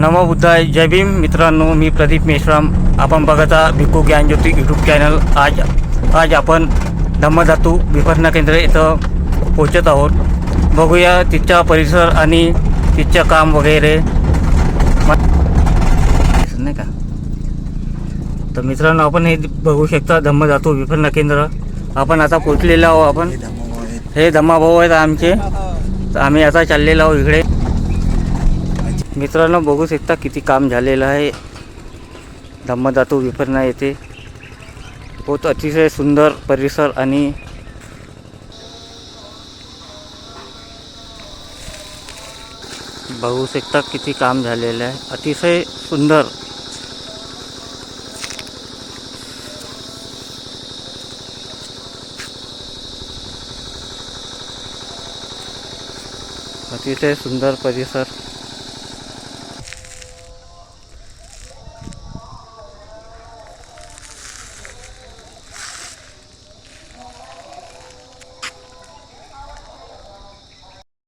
नमोबुद्धाय जय भीम. मित्रांनो मी प्रदीप मेश्राम. आपण बघत भिक्खू ज्ञानज्योती यूट्यूब चॅनल आज आज आपण धम्मधातू विपणना केंद्र इथं पोचत आहोत. बघूया तिथचा परिसर आणि तिथचं काम वगैरे. नाही का? तर मित्रांनो आपण हे बघू शकता धम्मधातू विपणना केंद्र. आपण आता पोचलेलो आहोत आपण. हे धम्माभाऊ आहेत आमचे. तर आम्ही आता चाललेलो आहोत इकडे. मित्रांनो बघू शकता किती काम झालेलं आहे. धम्मधातू विपरणा येथे. बहुत अतिशय सुंदर परिसर आणि बघू शकता किती काम झालेलं आहे. अतिशय सुंदर. अतिशय सुंदर परिसर.